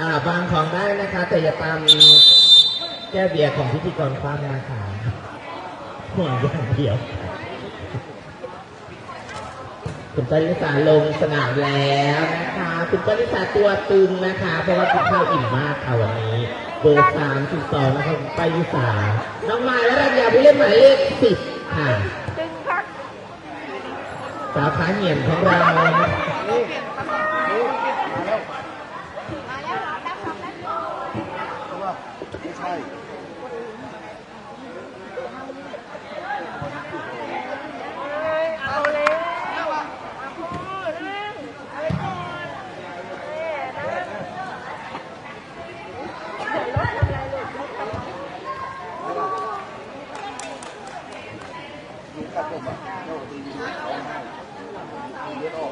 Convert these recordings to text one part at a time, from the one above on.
อ่าวางของได้นะคะ แต่อย่าตามแก้วเบียร์ของพิธีกรคว้างนะคะห่วงอย่างเดียวคุณปริสาลงสนามแล้วนะคะคุณปริสาตัวตึงนะคะ เพราะว่าคุณข้าวอิ่มมากค่ะวันนี้เบอร์สามสิบสองนะคะคุณปริสาน้องไม้และรัญญาผู้เล่นหมายเลขสิบค่ะตึงคักสาวขาเหี่ยนของเรา มาแล้วรับรับรับ ไม่ใช่ เอาเลยเอาพูดนั่งเอาไปก่อนเอ้ยนั่งเดี๋ยวรถทำอะไรลูกรถทำอะไร ดูกระผมอะโน่ดีร้องไห้เลือดออก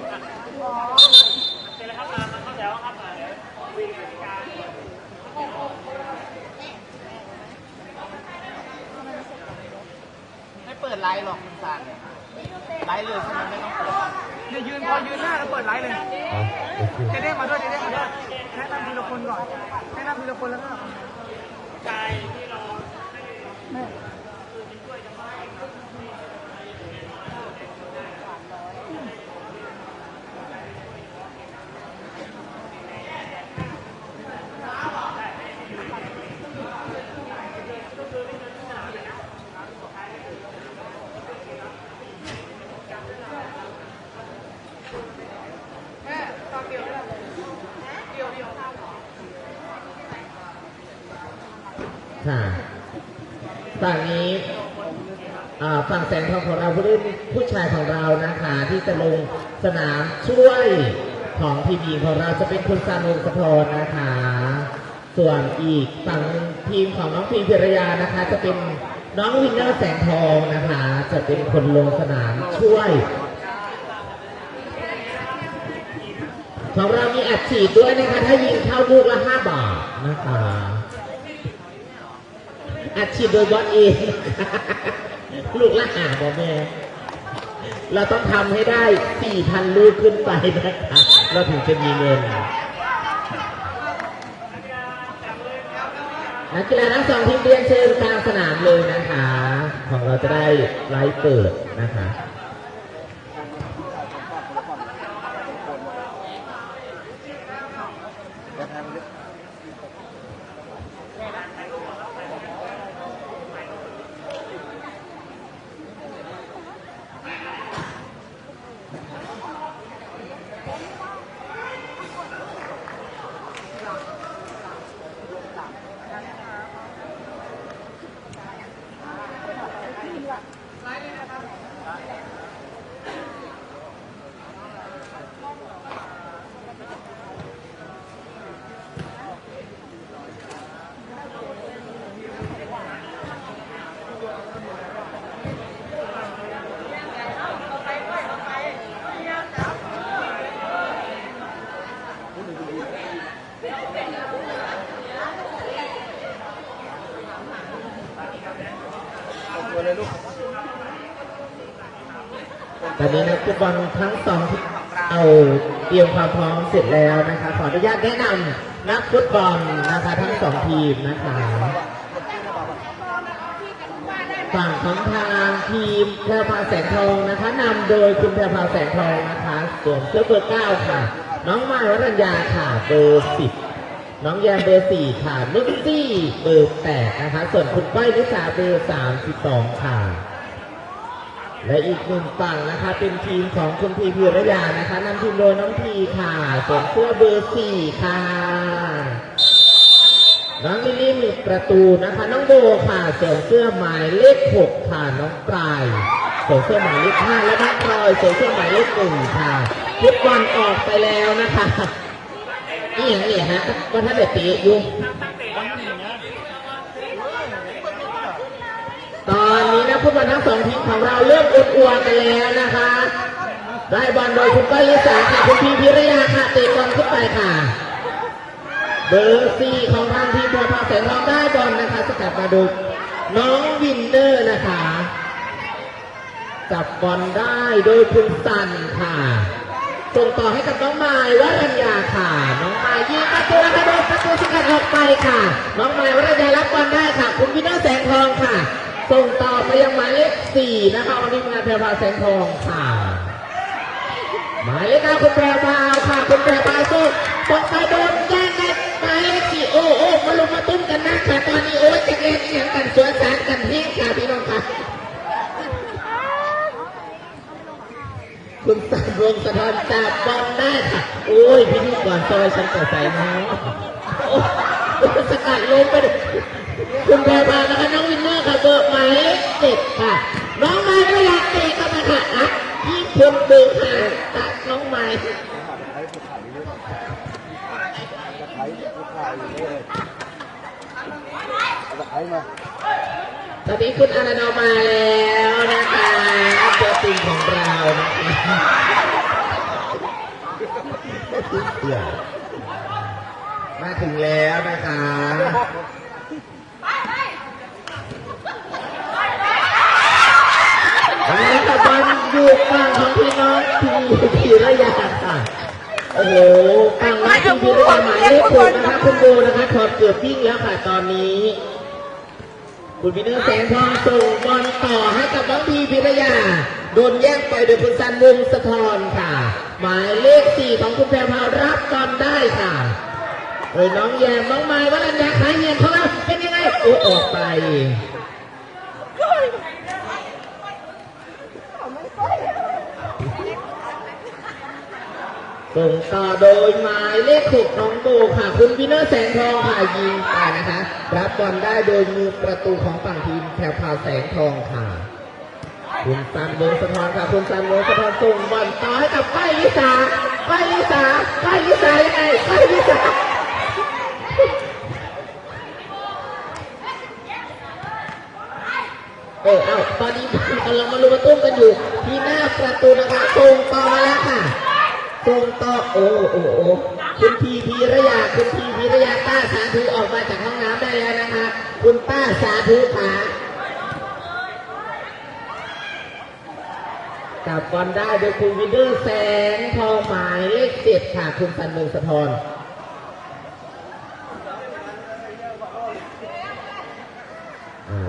ไม่เปิดไลฟ์หรอกคุณสารไลฟ์เลยใช่ไหมไม่ต้องเปิด เนี่ยยืนพอยืนหน้าแล้วเปิดไลฟ์ เลยเจเด้มาด้วยเจเด้มาด้วยแนะนำทีละคนก่อนแนะนำทีละคนแล้วก็แม่ตอนเดียวด้วยเดียวเดียว ค่ะฝั่งนี้ฝั่งแสงทองของเราผู้เล่นผู้ชายของเรานะคะที่จะลงสนามช่วยของทีมหญิงของเราจะเป็นคุณซานงสพรนะคะ ส่วนอีกฝั่งทีมของน้องพีพิรยานะคะ จะเป็นน้องวินเนอร์แสงทองนะคะ จะเป็นคนลงสนามช่วยของเรามีอัดฉีดด้วยนะคะ ถ้ายิงเข้าลูกละห้าบาทนะคะ อัดฉีดโดยบอสเองลูกละหาบอแม่ เราต้องทำให้ได้สี่พันลูกขึ้นไปนะคะเราถึงจะมีเงินนักกีฬาทั้งสองทีมเรียนเชิญกลางสนามเลยนะคะ ของเราจะได้ไลฟ์เปิดนะคะ ตอนนี้นักฟุตบอลทั้งสองทีมเอาเตรียมความพร้อมเสร็จแล้วนะคะ ขออนุญาตแนะนำนักฟุตบอลนะคะทั้งสองทีมนะคะฝั่งของทางทีมแพรพาแสงทองนะคะนำโดยคุณแพรพาแสงทองนะคะสวมเสื้อเบอร์เก้าค่ะ น้องไม้วรัญญาค่ะเบอร์สิบน้องแยมเบอร์สี่ค่ะนุ๊กซี่เบอร์แปดนะคะ ส่วนคุณก้อยนิสาเบอร์สามสิบสองค่ะ และอีกหนึ่งฝั่งนะคะ เป็นทีมของคุณพีพิรยานะคะนำทีมโดยน้องพีค่ะสวมเสื้อเบอร์สี่ค่ะ น้องลิลี่มีประตูนะคะ น้องโบค่ะสวมเสื้อหมายเลขหกค่ะน้องปลายสวมเสื้อหมายเลขห้าและน้องพลอยสวมเสื้อหมายเลขหนึ่งค่ะฟุตบอลออกไปแล้วนะคะนี่อย่างนี้ฮะก็ถ้าเด็ดตีอยู่ตอนนี้ นะฟุตบอลทั้งสองทีมของเราเริ่มอุดอัวกันแล้วนะคะ ได้บอลโดยคุณก้อยลิสาค่ะคุณพีพิรยาค่ะเตะบอลขึ้นไปค่ะ เบอร์สี่ของทางทีมพอพาแสงทองได้บอลนะคะสกัดมาดูน้องวินเนอร์นะคะ จับบอลได้โดยคุณสันค่ะส่งต่อให้กับน้องไม้วรัญญาค่ะ น้องไม้ยิงประตูนะคะโดนสค่ะ น้องไม้วรัญญารับบอลได้ค่ะ คุณวินเนอร์แสงทองค่ะ ส่งต่อไปยังหมายเลขสี่นะคะวันนี้งานแพรวาแสงทองค่ะ หมายเลขเก้าคุณแพรวาวค่ะคุณแพรวาวสู้ส่งไปโดนแย่งกันหมายเลขสี่โอ้โอ้มาลุมาตุ้มกันนะค่ะตอนนี้โอ้ยจะเล่นอหย่างกันสวนสารกันเฮงค่ะพี่น้องค่ะคุณสามวงสะท้อนจับบอลได้ค่ะโอ้ยพี่นี่ก่อนซอยฉันต่ใส่น้องโอ้ยสกัดลงไปคุณแพรวานะคะน้องวินเนอร์ค่ เบอร์หมายเลขเจ็ดค่ะน้องไม้ก็อยาเตะเข้ามาค่ะที่คนเดินห่างจากน้องไม้ใช้ผู้ขายเยอะจะขายผู้ขายเยอะจะขายมาตอนนี้คุณอาราโนมาแล้วนะคะตัวจริงของเรานะคะมาถึงแล้วนะคะแล้วกับบอุกังของพี่น้องทีพีระยาค่ะโอ้โหฝั่งน้องทีพีระยาหมายเลขหกนะคะคุณดูนะคะถอดเกือบวิ่งแล้วค่ะตอนนี้คุณวินเนอร์แสงทองส่งบอลต่อให้กับน้องพีพิรยา โดนแย่งไปโดยคุณซันวงสะทอนค่ะ หมายเลขสี่ของคุณแพรพาวรับบอลได้ค่ะเอ้ยน้องแยมน้องไม้วรัญญาขายเงียนเขาแล้วเป็นยังไงโอ้ออกไป ส่งต่อโดยหมายเลขหกน้องโบค่ะ คุณวินเนอร์แสงทองค่ะยิงไปนะคะ รับบอลได้โดยมือประตูของฝั่งทีมแถวพาวแสงทองค่ะ คุณซันวงสะทอนค่ะ คุณซันวงสะทอนส่งบอลต่อให้กับป้ายลิสาป้ายลิสาป้ายลิสายังไงป้ายลิสา เออเอาตอนนี้กำลังมาลุมมาตุ้มกันอยู่ ที่หน้าประตูนะคะส่งต่อมาแล้วค่ะส่งต่อโอ้โอ้โอ้คุณพีพีระยาคุณพีพีระยาต้าสาธุออกมาจากห้องน้ำได้แล้วนะคะคุณต้าสาธุค่ะจับบอลได้โดยคุณวินเดอร์แสงทองหมายเลขเจ็ดค่ะคุณสันเมืองสะทอน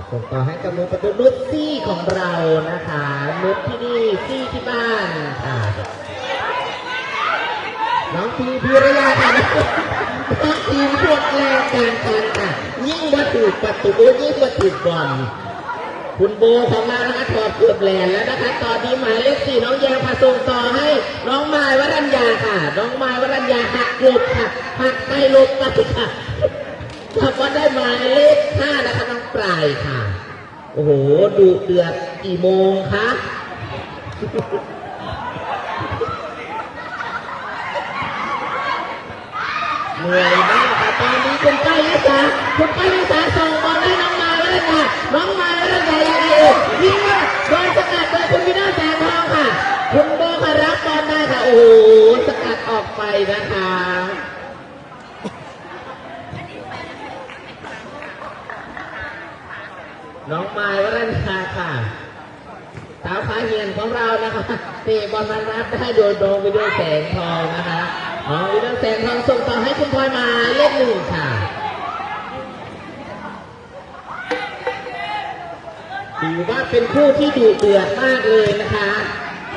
อ่าส่งต่อให้กับมือประตูนุชซี่ของเรานะคะนุชที่นี่ซี่ที่บ้านค่ะน้องทีพีระยาค่ะน้องทีพวกแรงการกันค่ะยิ่งวัตถุประตูยิ่งวัตถุบอลคุณโบของเรานะคะถอดเกือบแหลนแล้วนะคะ ตอนนี้หมายเลขสี่น้องแยมพาส่งต่อให้ น้องไม้วรัญญาค่ะ น้องไม้วรัญญาหักหลบค่ะหักไปหลบไปค่ะจับว่าได้หมายเลขห้านะคะ ปลายค่ะ โอ้โหดุเดือดกี่โมงคะเหนื่อยมากค่ะตอนนี้คุณป้าลิสาคุณป้าลิสาส่งบอลให้น้องมาแล้วค่ะน้องมาแล้วค่ะยังไงเอ่ยยิงว่าโดนสกัดโดยคุณวินาแสงทองค่ะ คุณโบค่ะรับ บอลได้ค่ะ โอ้โหสกัดออกไปนะคะ น้องไม้วรัญญาค่ะ สาว ของเรานะคะเตะบอลมารับได้โดยโดงวิดีโอแสงทองนะคะน้องวิดีโอแสงทองส่งต่อให้คุณพลอยมาเลขหนึ่งค่ะถือว่าเป็นคู่ที่ดุเดือดมากเลยนะคะ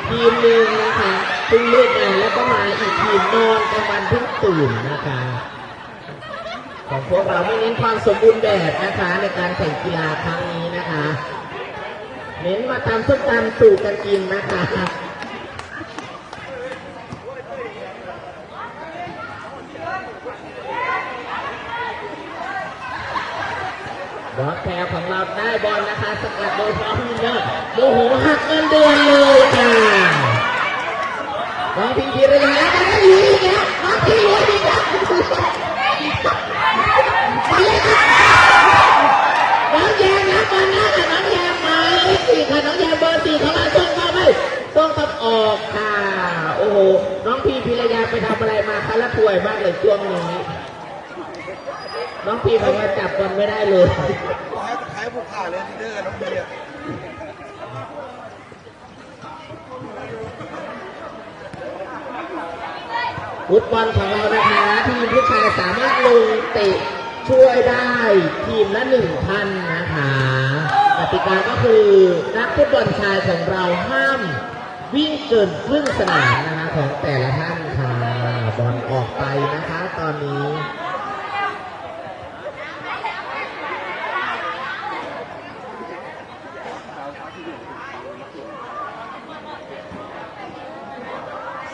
ทีมหนึ่งนะคะเพิ่งเลิกงานแล้วก็มาอีกทีมนอนกลางวันเพิ่งตื่นนะคะของพวกเราไม่เน้นความสมบูรณ์แบบนะคะในการแข่งกีฬาครั้งนี้ เน้นมาทำส้มตำสู่กันกินนะคะบอลแพรของเราได้บอลนะคะสกัดโดยพร้อมเนอร์โมโหหักเงินเดือนเลยค่ะน้องพีพีระยะแล้วก็ได้อยู่อีกแล้วน้องพีเหลืออีกแล้วไปเลยค่ะ น้องแยมนะบอลนะค่ะน้องแยมหมายเลขสี่ค่ะน้องแยมเบอร์สี่ของเราส่งเข้าไปส่งตับออกค่ะ โอ้โห น้ องพีพิรยาไปทำอะไรมาคะแล้วป่วยมากเลยช่วงนี้ น้องพีบอกว่าจับบอลไม่ได้เลยขายขายผู้ขายเลยที่เด้อน้องเบียร์ฟุตบอลของเรานะคะทีมผู้ชายสามารถลงเตะช่วยได้ทีมละหนึ่งท่านนะคะกติกาก็คือนักฟุตบอลชายของเราห้ามวิ่งเกินครึ่งสนามนะคะ ของแต่ละท่านค่ะบอลออกไปนะคะตอนนี้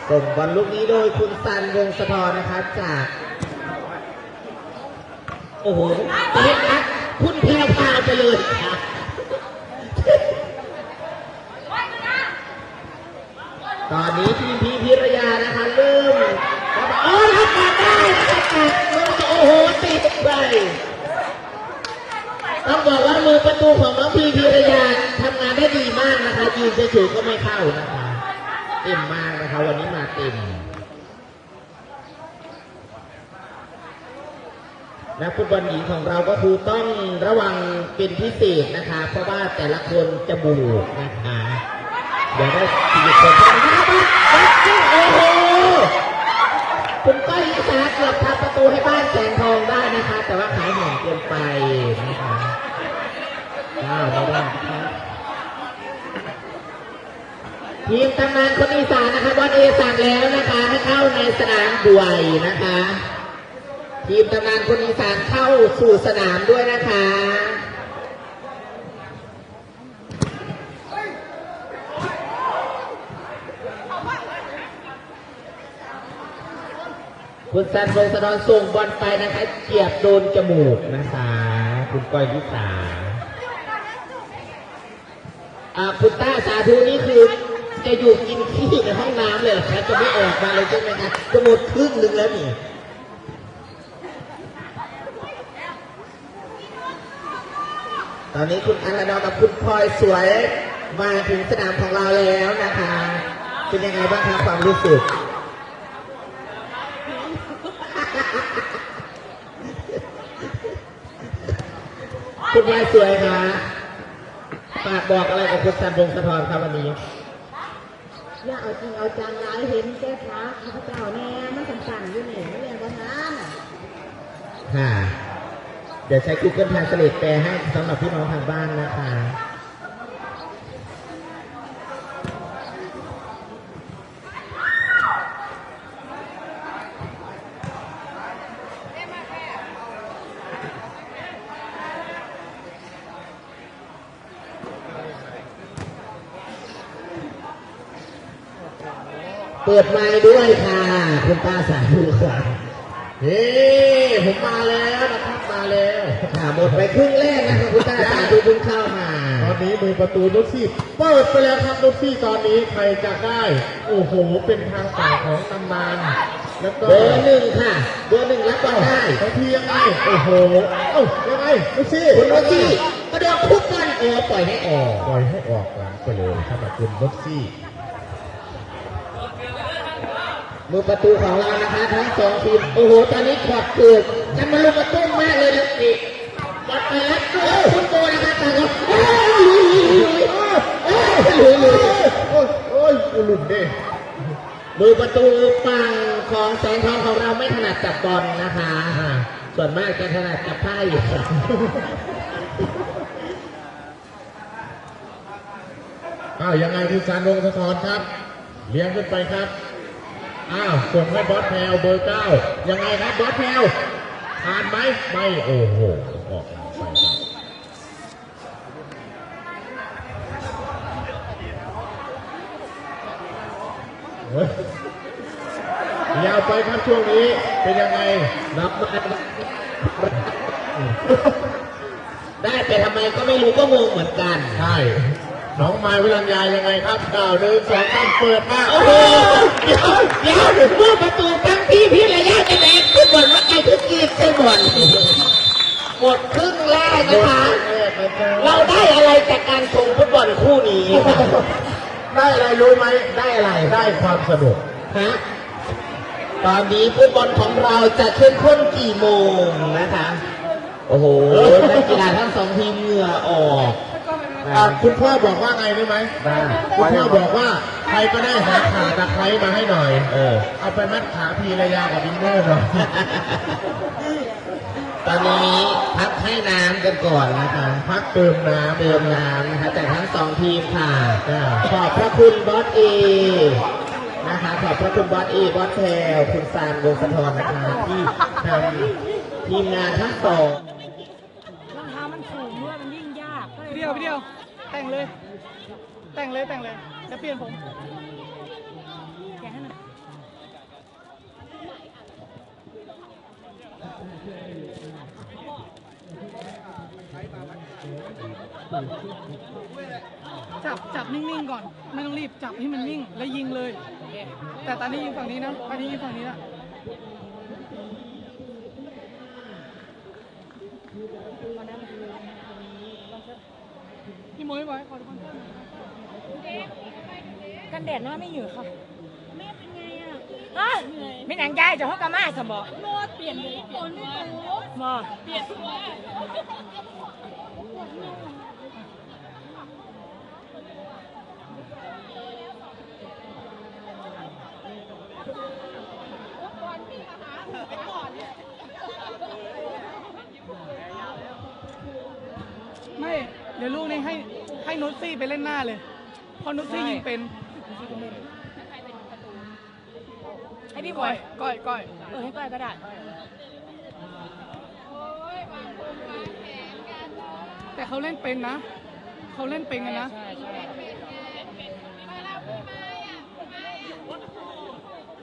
ส่งบอลลูกนี้โดยคุณซันวงสะทอนะคะจาก โอ้โหเตะอัดคุณแพรวพาวไปเลยค่ะตอนนี้ทีมพีพิรยานะคะเริ่มโอ้รับมาได้นะคะโอ้โหติด ต้องบอกว่ามือประตูของน้องพีพิรยาทำงานได้ดีมากนะคะยืนเฉยๆก็ไม่เข้านะคะเต็มมากนะคะวันนี้มาเต็มนักฟุตบอลหญิงของเราก็คือต้องระวังเป็นพิเศษนะคะ เพราะว่าแต่ละคนจะบูกนะคะเดี๋ยวได้สี่คนเข้ามาโอ้โห คุณก้อยลิสาเกือบทำประตูให้บ้านแสงทองได้นะคะ แต่ว่าขายหน่งเกินไปนะคะอ้าวไม่ได้ครับทีมตำนานคนอีสานนะคะบอลเอสั่งแล้วนะคะให้เข้าในสนามด้วยนะคะ ทีมตำนานคนอีสานเข้าสู่สนามด้วยนะคะ คุณซันวงศธรส่งบอลไปนะคะเจียบโดนจมูกนะคะคุณก้อยวิสาอ่าคุณต้าสาธุนี่คือจะอยู่กินขี้ในห้องน้ำเลยเหรอคะจะไม่ออกมาเลยใช่ไหมคะจะหมดครึ่งหนึ่งแล้วเนี่ยตอนนี้คุณอันดอกับคุณพลอยสวยมาถึงสนามของเราแล้วนะคะ เป็นยังไงบ้างคะความรู้สึก คุณพลอยสวยค่ะฝากบอกอะไรกับคุณสันวงศ์สะทอนครับวันนี้อย่าเอาจริงเอาจังร้ายเห็นแก่พระข้าพเจ้าแน่มันสั่นๆอยู่นี่ไม่เรียนว่านั้นค่ะ เดี๋ยวใช้ Google Translate แปลให้สำหรับพี่น้องทางบ้านนะคะ เปิดไมค์ด้วยค่ะ คุณป้าสาธุค่ะเฮ้ผมมาแล้วนะครับมาแล้วค่ะหมดไปครึ่งแรกนะครับคุณป้าสาธุเพิ่งเข้ามา ตอนนี้มือประตูนุชซี่เปิดไปแล้วครับนุชซี่ตอนนี้ใครจะได้ โอ้โห เป็นทางฝ่ายของตำนานแล้วก็เบอร์หนึ่งค่ะเบอร์หนึ่งรับบอลได้เขาทียังไงโอ้โหเอ้ายังไงนุชซี่คุณโรจี้กระโดดคุกกันเออปล่อยให้ออกปล่อยให้ออกหลังไปเลยสำหรับคุณนุชซี่ มือประตูของเรานะคะทั้งสองทีมโอ้โหตอนนี้ขอดเกิดจะมาลุกมาตุ้มมากเลยนะสิบอลไปแล้วคุณโบนะคะตาก็โอ้ยลุยลุยลุยลุยลุยโอ้ยโอ้ยกูหลุดเด้มือประตูฝั่งของแสงทองของเราไม่ถนัดจับบอลนะคะ ส่วนมากจะถนัดจับไพ่ค่อ้าวยังไงคุณสารวงสะท้อนครับ เลี้ยงขึ้นไปครับ อ้าวส่งให้บอสแพลวเบอร์เก้ายังไงครับบอสแพลวผ่านไหมไม่โอ้โหออกไปครับเฮ้ยยาวไปครับช่วงนี้เป็นยังไงนับมาได้แต่ทำไมก็ไม่รู้ก็งงเหมือนกัน ใช่ น้องไม้วิลัญญายังไงครับก้าวหนึ่งสองสามเปิดมาโอ้โหเดี๋ยวเดี๋ยวเมื่อประตูทั้งที่พี่ระยะจะแดงขึ้นบนว่าไอ้ทุกกีดขึ้นบนหมดครึ่งแรกนะคะ เราได้อะไรจากการชมฟุตบอลคู่นี้ครับได้อะไรรู้ไหมได้อะไรได้ความสนุกฮะตอนนี้ฟุตบอลของเราจะเข้มข้นกี่โมงนะคะ โอ้โหนักกีฬาทั้งสองทีมเหงื่อออก อะคุณพ่อบอกว่าไงรู้ไหมบ้าคุณพ่อบอกว่าใครก็ได้หาขาตะไคร้มาให้หน่อย เออ เอาไปมัดขาพีระยากับวินเนอร์หน่อยตอนนี้พักให้น้ำกันก่อนนะคะพักเติมน้ำเติมน้ำนะคะจากทั้งสองทีมค่ะจ้าขอบพระคุณบอสเอนะคะขอบพระคุณบอสเอบอสแพรวคุณซานวงศ์สะทอนนะคะที่ทำทีมงานทั้งสอง รองเท้ามันสูงด้วยมันยิ่งยากก็เลย พี่เดียว แต่งเลย แต่งเลยแต่งเลยจะเปลี่ยนผมแกให้หน่อยจับจับนิ่งๆก่อน ไม่ต้องรีบจับให้มันนิ่ง แล้วยิงเลย แต่ตอนนี้ยิงฝั่งนี้นะตอนนี้ยิงฝั่งนี้นะ มยบอยขอดูคอนเสิร์ตหน่อยกันแดดน้าไม่หยืดค่ะแม่เป็นไงอะฮะไม่หนังใจจะห้องกามาสมบอโนดเปลี่ยนเลยคนไม่รู้บอเปลี่ยนตัวไม่ เดี๋ยวลูกนี้ให้ ให้นุชซี่ไปเล่นหน้าเลย เพราะนุชซี่ยิงเป็นให้พี่บก้ออยยก้อยก้อยเออให้ก้อยก็ได้แต่เขาเล่นเป็นนะเขาเล่นเป็นกันนะ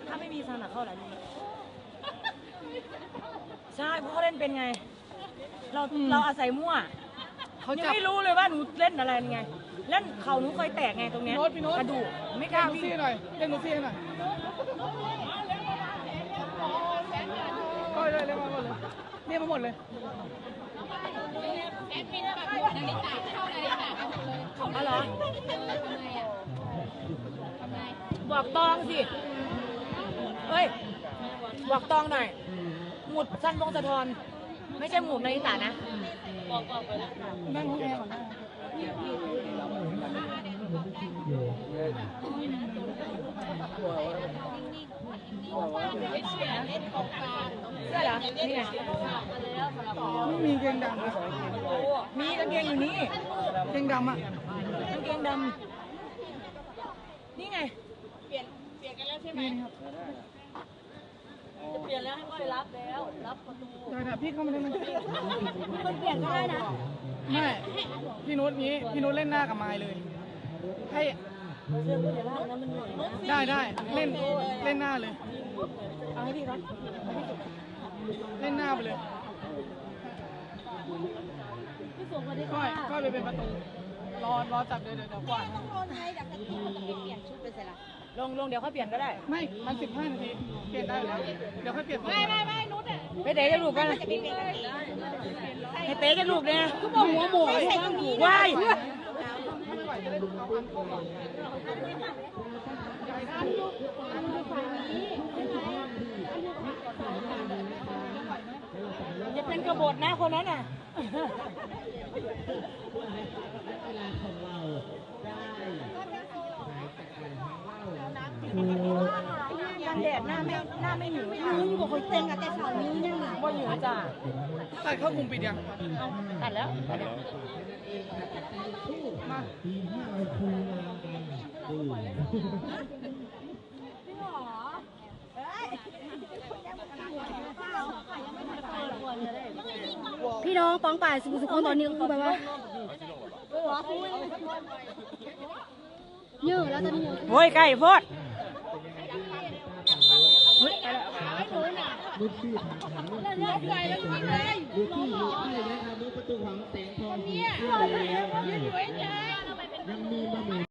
ถ้าไม่มีซันอะเข้าหลายลูกแล้วใช่เพราะเขาเล่นเป็นไง เราเราอาศัยมั่ว เขายังจับ ไม่รู้เลยว่าหนูเล่นอะไรไง เล่นเขาหนูเคยแตกไงตรงเนี้ยโน้ตพี่โน้ต กระดูกไม่กเล่ล้านนุชวิ่งซี่หน่อยเล่นนุชซี่หน่อยก้อยเลยเล่นมาหมดเลยเรียกมาหมดเลยอ๋อเหรอบอกตองสิเฮ้ยบอกตองหน่อย หมุดสั้นวงสะทอนไม่ใช่หมุดในอีสานนะ นั่งห้องแอร์ก่อนนะเสื้อเหรอนี่ไงไม่มีเกงดำนะมีกางเกงอยู่นี่เกงดำอะกางเกงดำนี่ไงนี่ค รับเปลี่ยนแล้วให้ก้อยรับแล้ว รับประตูได้ครับพี่เข้ามาได้ไหมมันเปลี่ยนก็ได้นะไม่พี่นุชนี้พี่นุชเล่นหน้ากับไม้เลย ให้เสื้อตัวเดี๋ยวล่างนะมันหน่อยนะได้ได้เล่นเล่นหน้าเลยเอาให้พี่ก่อนเล่นหน้าไปเลยพี่ส่งมาได้ก้อยก้อยไปเป็นประตูรอรอจับเดี๋ยวเดี๋ยวเดี๋ยวกวาดให้ล งลงเดี๋ยวเขาเปลี่ยนก็ได้ไม่ มันสิบห้านาที เปลี่ยนได้แล้ว เดี๋ยวค่อยเปลี่ยนไม่ไม่ไม่ไปเตะจะลูกกันให้เตะจะลูกเนี่ยก็บอกหัวหมูว้ายจะเป็นกบฏนะคนนั้นน่ะ กันแดดหน้าไม่หน้าไม่หนูค่ะนี่บอกคนเต็งอะแต่ข่าวนี้ยังหนาบ่อยู่จ้ะตัดเข้ากลุ่มปิดยังตัดแล้วตัดแล้วมาพี่น้องป้องป่าสุสุคนตอนนี้ก็คือแบบว่าเยอะแล้วตอนนี้เยอะโอ้ยไก่พด ลูกชื่อถามถามว่าคืออะไรนะครับลูกที่ลูกที่นะครับลูกประตูของแสงทองอยู่ข้างแล้วยังมีบะหมี่